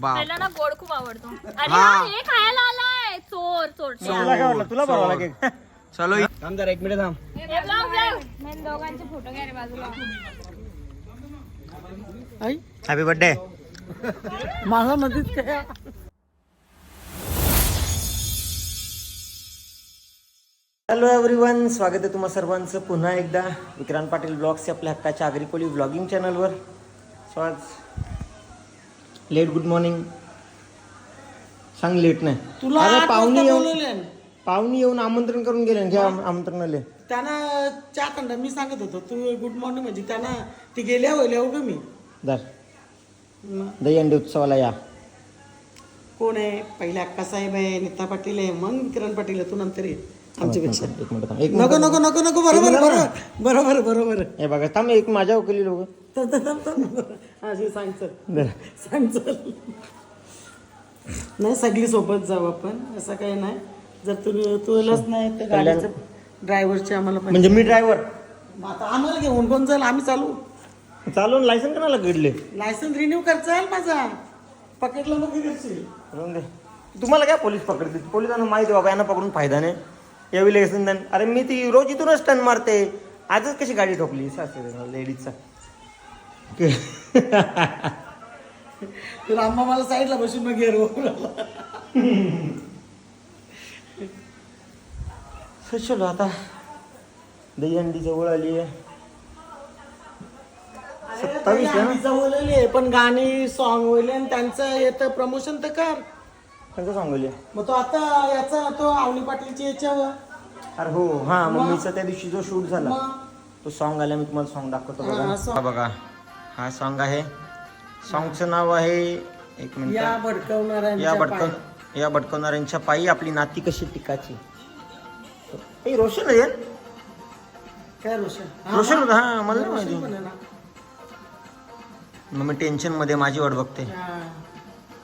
बाप त्याला ना गोड खूप आवडतो. अरे हा. हा, हे खायला आलाय. चोर चोर. तुला काय वाटलं? तुला बरं वाटलं केक चलो थांब जरा एक मिनिट थांब. दोघांचे फोटो घ्या रे बाजूला. हॅपी बर्थडे माझा मध्येच काय हॅलो एव्हरीवन स्वागत आहे तुम्हा सर्वांचं. पुन्हा एकदा विक्रांत पाटील ब्लॉग्स आपल्या हक्काच्या आगरीकोली ब्लॉगिंग चॅनलवर सो आज लेट गुड मॉर्निंग सांग लेट नाही. तुला अरे आठ पाहुणे वाजता येऊन बोलवलंय. पाहुणे येऊन आमंत्रण करून गेले घ्या आमंत्रण आले. त्यांना चहा थंड मी सांगत होतो तू गुड मॉर्निंग म्हणजे त्यांना ती गेल्या होईल उगं मी. दर मग? दहीहंडी उत्सवाला या. कोण आहे? पहिले अक्का साहेब आहे नीता पाटील आहे मग किरण पाटील आहे तू नंतर ये. आमच्यापेक्षा एक मिनिट थांब एक नको नको नको नको बरोबर बरोबर बरोबर बरोबर. हे बघा थांब एक माझ्या वकिली लोक. थांब, थांब, थांब. हा, सांग चल. सांग चल. नाही सगळी सोबत जाऊ आपण असं काही नाही. जर तू तुलाच नाही तर गाडीचं ड्रायव्हरचे आम्हाला पण म्हणजे मी ड्रायव्हर. आता आम्हाला घेऊन कोण जाईल आम्ही चालू. चालवून लायसन कोणाला घडले लायसन्स रिन्यू कर चाल माझा. पकडला मग राहून दे. तुम्हाला काय पोलीस पकडतील? पोलिसांना माहिती आहे बाबा यांना पकडून फायदा नाही. यावी लेसन देण अरे मी ती रोज इथूनच टन मारते. आजच कशी गाडी ठोकली? लेडीजचा. तर आम्हा मला साईडला बसून मग गेलो चलो आता. दहीहंडी जवळ आली आहे. सत्तावीस आहे ना? जवळले पण गाणी सॉन्ग वगैरे आणि त्यांचं येतं प्रमोशन तर कर. त्यांचं सांगली मग तो आता याचा तो आवनी पाटीलच्या याच्यावर अरे हो हा मम्मीचा त्या दिवशी जो शूट झाला तो सॉन्ग आला मी तुम्हाला सॉन्ग दाखवतो बघा. हा बघा हा सॉन्ग आहे सॉन्गचं नाव आहे एक मिनिट या या भडकवणाऱ्यांच्या भटकव पायी. या भटकवणाऱ्यांच्या पायी आपली नाती कशी टिकायची ए रोशन आहे. काय रोशन रोशन हा. होता हा मला माहिती. मग मी टेन्शनमध्ये माझी वाट बघते हा.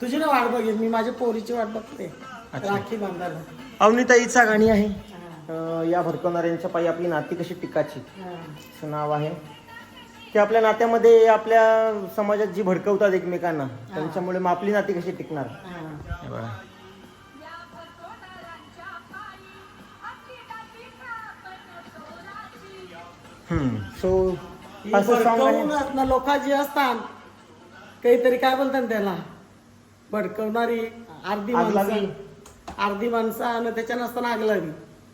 तुझी ना वाट बघेल मी माझ्या पोरीची वाट बघते राखी बांधायला. अवनीताईचा गाणी आहे. अं, या भटकवणाऱ्यांच्या पायी आपली नाती कशी टिकायची हा. असं नाव आहे. की आपल्या नात्यामध्ये आपल्या समाजात जी भडकवतात एकमेकांना त्यांच्यामुळे मग आपली नाती कशी टिकणार? हा. बघा. हम्म सो असं आहे ना लोक जी असतात काहीतरी काय बोलतात त्याला? भडकवणारी अर्धी आग लागली. माणसं अर्धी माणसं आणि त्याच्या नसताना आग लागली.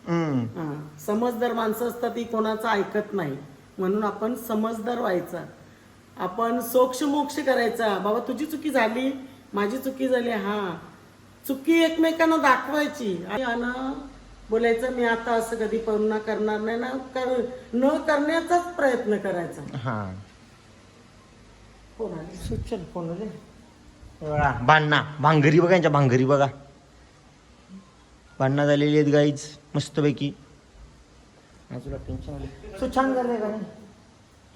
हम्म. हा. समजदार माणसं असतात ती कोणाचं ऐकत नाही. म्हणून आपण समजदार व्हायचा. आपण सोक्ष मोक्ष करायचा. बाबा तुझी चुकी झाली. माझी चुकी झाली. हा. चुकी एकमेकांना दाखवायची. आणि आणि बोलायचं मी आता असं कधी पुन्हा करणार नाही. ना कर न करण्याचाच प्रयत्न करायचा. हा. कोण आले? सुचल बघा भांडणा. भांगरी बघा यांच्या भांगरी बघा. भांडणं झालेली आहेत गाईज मस्तपैकी. तुला टेन्शन आलं. सो छान झालंय गाणं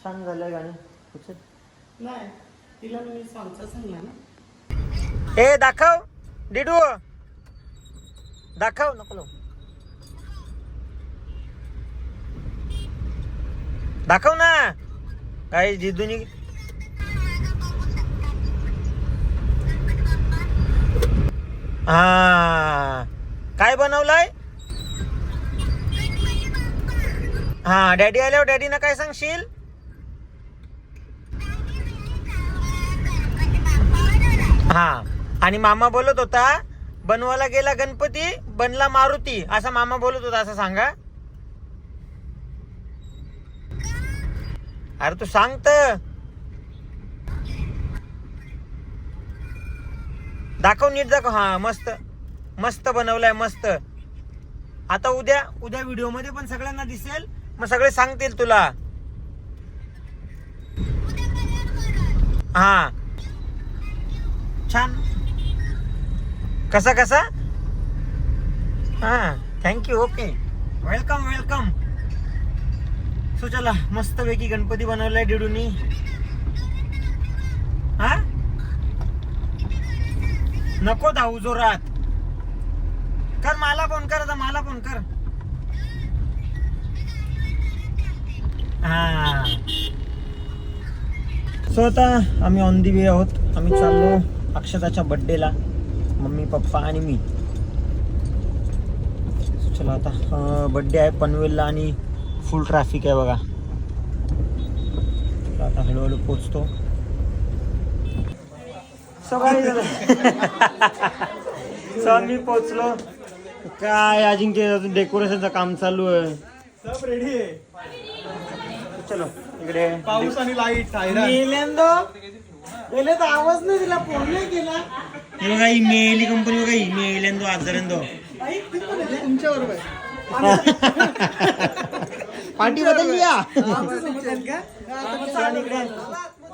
छान झालंय गाणं उचल. नाही तिला मी सांगता सांगला ना. ए दाखव. डिडू दाखव नको. दाखव ना. काय जिद्दूनी हा. काय बनवलंय? हा डॅडी आल्यावर डॅडीनं काय सांगशील? हा. आणि मामा बोलत होता बनवायला गेला गणपती बनला मारुती. असा मामा बोलत होता असं सांगा. अरे तू सांगत. दाखव नीट दाखव. हा मस्त. मस्त बनवलाय मस्त. आता उद्या उद्या व्हिडिओमध्ये पण सगळ्यांना दिसेल. मग सगळे सांगतील तुला. हा. छान. कसा कसा? हा thank you okay welcome welcome so चला मस्त पैकी गणपती बनवलाय डिडूनी हा नको धावू जोरात. कर मला फोन कर आता मला फोन कर. हा. सो आता आम्ही ऑन दी वे आहोत. आम्ही चाललो अक्षताच्या बड्डेला मम्मी पप्पा आणि मी. चला आता बड्डे आहे पनवेलला आणि फुल ट्रॅफिक आहे बघा. आता हळूहळू पोचतो सकाळी सर मी पोचलो काय अजिंक्य अजून डेकोरेशनचं काम चालू आहे सब रेडी आहे चलो इकडे पाऊस आणि लाइट मेल्यांदो पहिले तर आवाज नाही दिला फोन नाही केला हे बघा ही मेली कंपनी बघा ही मेल्यांदो आजारांदो तुमच्या बरोबर पार्टी बदलली या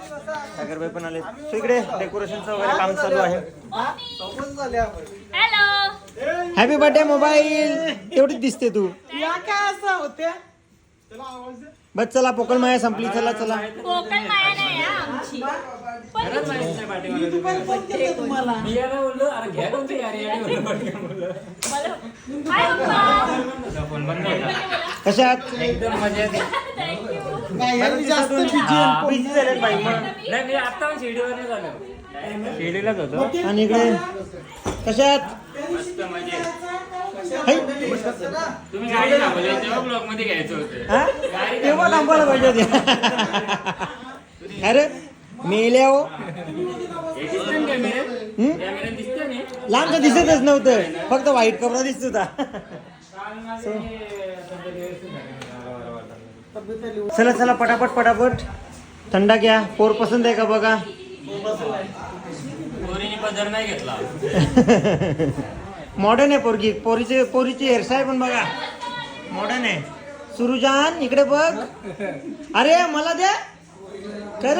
सागरबाई पण आले सो इकडे डेकोरेशनचं वगैरे काम चालू आहे. हॅलो हॅपी बर्थडे मोबाईल तेवढीच दिसते तू. या काय असं होत्या बस चला पोकळ माया संपली. चला चला. कोकण माया नाही हा आमची. मी दुपारी फोन केला तुम्हाला. हाय पप्पा कशात नाही यांनी जास्त बिझी आहे. बिझी झालेत बाई मग. नाही मी आता शिर्डीवरच आलो शिर्डीलाच होतो. आणि इकडे कशात? है? तुम्ही गाडी थांबवली तेव्हा ब्लॉकमध्ये घ्यायचं होतं. हा? तेव्हा थांबायला पाहिजे होते. अरे मेल्या हो हे दिसतं ना कॅमेऱ्यात हम्म? कॅमेऱ्यात दिसतं नाही लांब तर दिसतच नव्हतं. फक्त व्हाईट कपडा दिसत होता. चला चला पटापट पटापट. थंडा घ्या. पोर पसंत आहे का बघा? पोरीने पदर नाही घेतला. मॉडर्न आहे पोरगी. पोरीची पोरीची हेअरस्टाईल पण बघा. मॉडर्न आहे. सुरुजान इकडे बघ. अरे मला द्या कर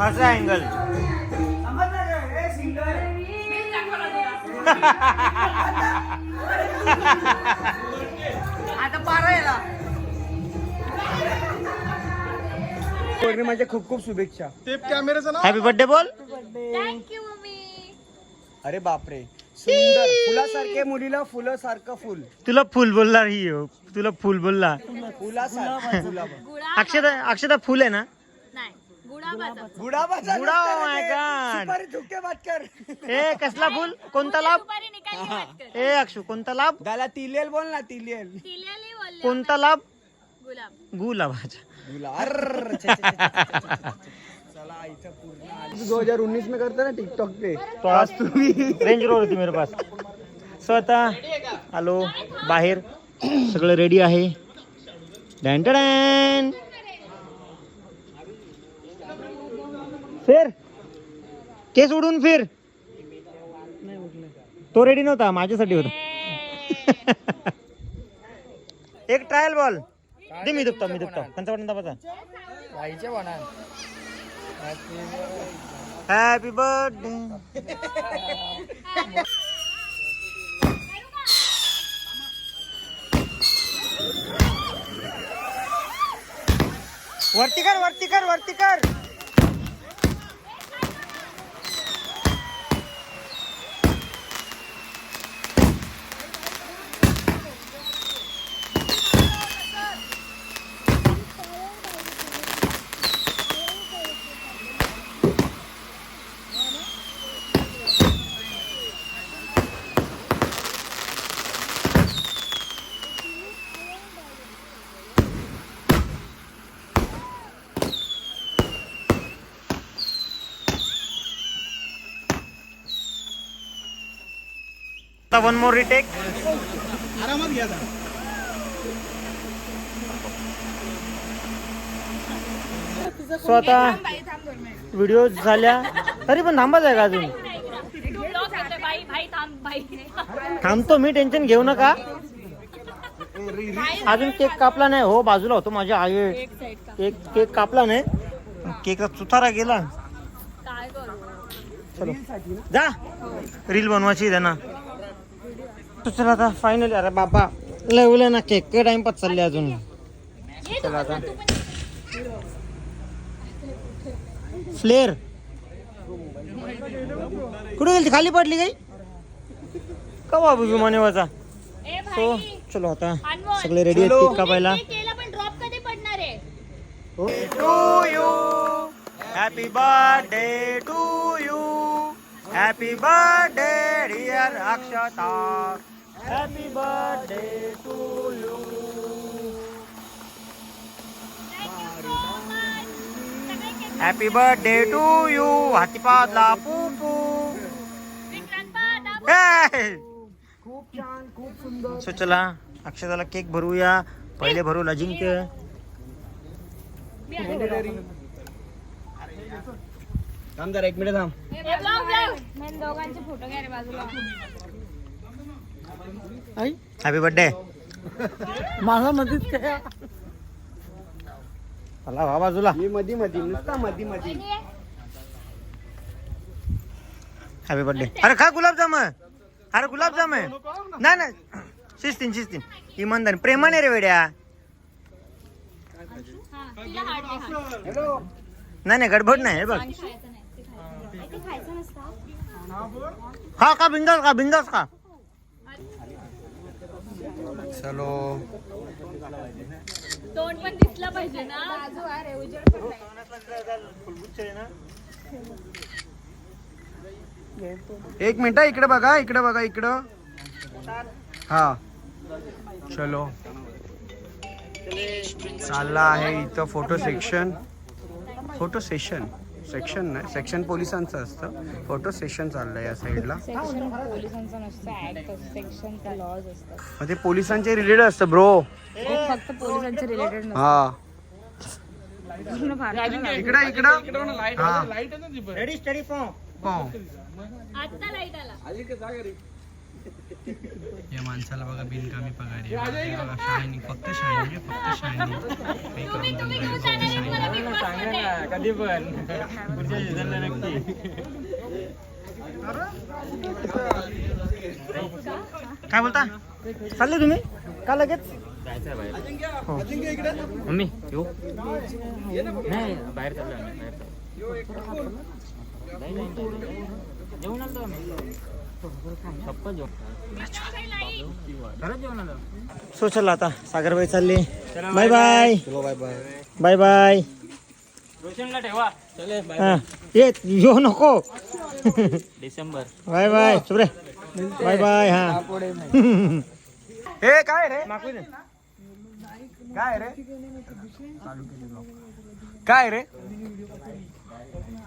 असा अँगल पौर्णिमाच्या खूप खूप शुभेच्छा. नाव? हॅपी बर्थडे बोल. थँक्यू मम्मी अरे बापरे. सुंदर. फुलासारखे मुलीला फुलं सारखं फुल. तुला फुल बोलला ही हो. तुला फुल बोलला. फुलासारखं गुळा अक्षता अक्षता फुल आहे ना? गुडाबाचा गुडा my God. सुपारी झुके बात कर. ए कसला फुल? कोणता लाभ? दुपारी निकाली वाटतं ए अक्षू कोणता लाभ? त्याला तिलेल बोल ना तिलेल. बोलले कोणता लाभ? गुलाब. गुलाबाचा. तुला अर्र, छे, छे, छे, छे, छे, छे. चला इथं पूर्ण दो हजार उन्नीस में करता ना टिकटॉक पे. तो आज तुम्ही रेंज रोड होती मेरे पास. सो आता आलो बाहेर. सगळं रेडी आहे. डॅन डॅन. फिर? केस उडून फिर? तो रेडी नव्हता माझ्यासाठी होता. एक ट्रायल बॉल दे मी दुखतो मी दुखतो. बटन दाबाचा आईच्या हॅपी बर्थडे वरती कर वरती कर वरती कर. आता वन मोर रिटेक आरामात घ्या. सो आता व्हिडिओ झाल्या. तरी पण थांबाच आहे का अजून? थांबतो मी टेन्शन घेऊ नका. अजून केक कापला नाही. हो बाजूला होतो माझी आई. केक केक कापला नाही. केकचा चुथारा गेला. चलो. जा. रील बनवायची त्यांना. तर चला आता फायनली अरे बाबा लवलं ना केक के टाइम पास चालले अजून? चला आता फ्लेअर कुठे गेली खाली पडली काही का बाबू विमानेवाचा ए तो भाई चलो आता. सगळे रेडी आहेत केक कापायला. ते केलं पण ड्रॉप कधी पडणार आहे? To you happy birthday to you happy birthday dear Akshata happy birthday to you happy birthday to you हातीपादला पू खूप छान खूप सुंदर. सो चला अक्षताला केक भरूया. पहिले भरू अजिंक्य थांब जरा एक मिनिट थांब. दोघांचे फोटो घ्या रे बाजूला. आई. हॅपी बर्थडे माझा मध्येच काय? चला वा बाजूला. मी मधी मधी नुसता मधी मधी. हॅपी बर्थडे अरे खा गुलाबजाम अरे गुलाबजाम आहे नाही नाही. शिस्तीन शिस्तीन. इमानदार. प्रेमाने रे वेड्या. हा. नाही नाही गडबड नाही हे बघ. आणि खायचं नाही. ते खायचं. ते खायचं नसतं हा का बिंदास का बिंदास का चलो तोंड पण दिसलं पाहिजे ना. बाजू अरे उजेड एक मिनिट इकडे बघा इकडे बघा इकडं. हा. चलो. चालला आहे इथं photo section photo session section नाही. सेक्शन पोलिसांचं असतं. फोटो सेशन चाललंय या साईडला सेक्शन पोलिसांचं नसतं. ऍक्ट सेक्शनचा लॉज असतात. मग ते पोलिसांचे रिलेटेड असतं ब्रो फक्त पोलिसांचे रिलेटेड हा. इकडं इकडं. हा. रेडी स्टडी फॉर्म हो. आता लाइट आला. या माणसाला बघा बिनकामी पगार आहे. फक्त शायनिंग फक्त मध्ये कधी पण. पुढच्या सीझनला नक्की. काय बोलता? चालले तुम्ही? का लगेच? जायचं बाहेर मम्मी येऊ? नाही बाहेर चाललो आम्ही बाहेर चाललो. जेवण आलो आम्ही. सो चला आता. सागरबाई चालले. Bye bye. Bye bye. रोशनला ठेवा चले ये येऊ नको. December bye. बाय सुब्रे बाय बाय हा. हे काय रे? काय रे? काय रे?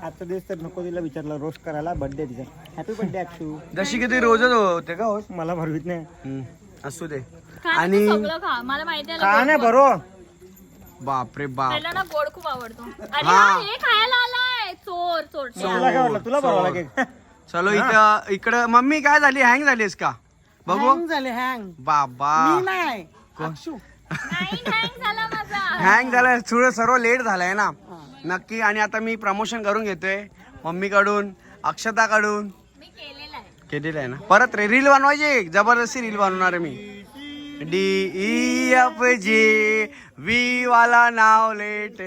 आजचा दिवस तर नको तिला विचारलं रोस्ट करायला बर्थडे तिचा. Happy birthday Akshu. जशी की ते रोजच होते का होस? मला भरवीत नाही. असू दे. आणि- तू सगळं खा. मला माहिती आहे का नाही बरो? बापरे बाप. त्याला ना गोड खूप आवडतो. अरे हा. हा, हे खायला आलाय. चोर चोर. तुला काय वाटलं? तुला लागेल चलो इथं इकडं मम्मी काय झाली? हँग झालीस का? बघू. हँग झाले हँग बाबा. मी नाही. अक्षू. नाही hang झाला माझा. हँग झालाय थोडं सर्व लेट झालंय ना. नक्की आणि आता मी प्रमोशन करून घेतोय. मम्मीकडून अक्षताकडून. मी केलेला आहे. केलेलं आहे ना? परत रे रील बनवायची? जबरदस्ती रील बनवणार आहे मी. D E F G V वाला नाव लेट.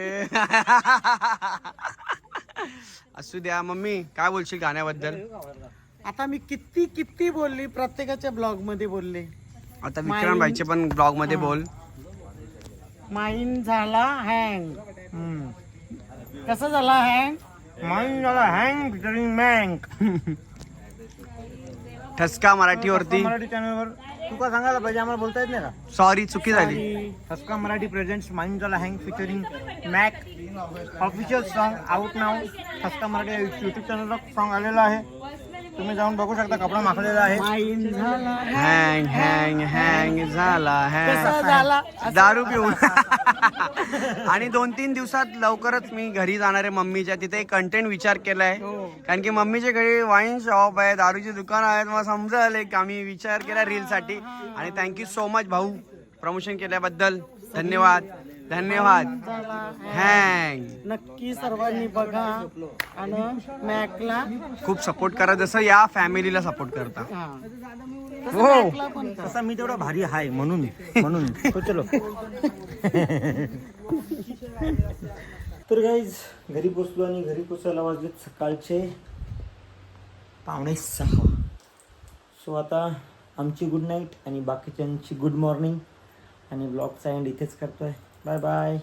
असू द्या मम्मी काय बोलशील गाण्याबद्दल? आता मी किती किती बोलली? प्रत्येकाच्या ब्लॉगमध्ये बोलले. आता विक्रांत भाईचे पण ब्लॉगमध्ये बोल. माईन झाला हँग कसा झाला हँग? माईन झाला हँग फिचरिंग मँक ठसका मराठीवरती. मराठी चॅनलवर तू का सांगायला पाहिजे? आम्हाला बोलता येत नाही का? सॉरी चुकी झाली. हसका मराठी प्रेझेंट्स माईन झाला hang featuring Mac official song out नाव हसका मराठी युट्यूब चॅनलला सॉन्ग आलेलं आहे. तुम्ही जाऊन बघू शकता कपडा माखलेला आहे. हँग हँग हँग झाला हँग झाला? दारू पिऊन. आणि दोन तीन दिवसात लवकरच मी घरी जाणार आहे मम्मीच्या तिथे एक कंटेंट विचार केलाय. कारण की मम्मीच्या घरी वाईन शॉप आहे दारूची दुकान आहेत मग समजेल एक आम्ही विचार केला रील साठी. आणि थँक्यू सो मच भाऊ प्रमोशन केल्याबद्दल. धन्यवाद. धन्यवाद। हँग नक्की सर्वांनी बघा आणि मॅकला खूप सपोर्ट करा जसं या फॅमिलीला सपोर्ट करता. हा. मॅकला पण करा. तसा मी तेवढा भारी आहे म्हणून म्हणून तो चलो. तर गाईज घरी पोचलो आणि घरी पोचायला वाजलेत सकाळचे पावणे सहा. सो आता आमची गुड नाईट आणि बाकीच्यांची गुड मॉर्निंग आणि ब्लॉगचा एंड इथेच करतोय. Bye bye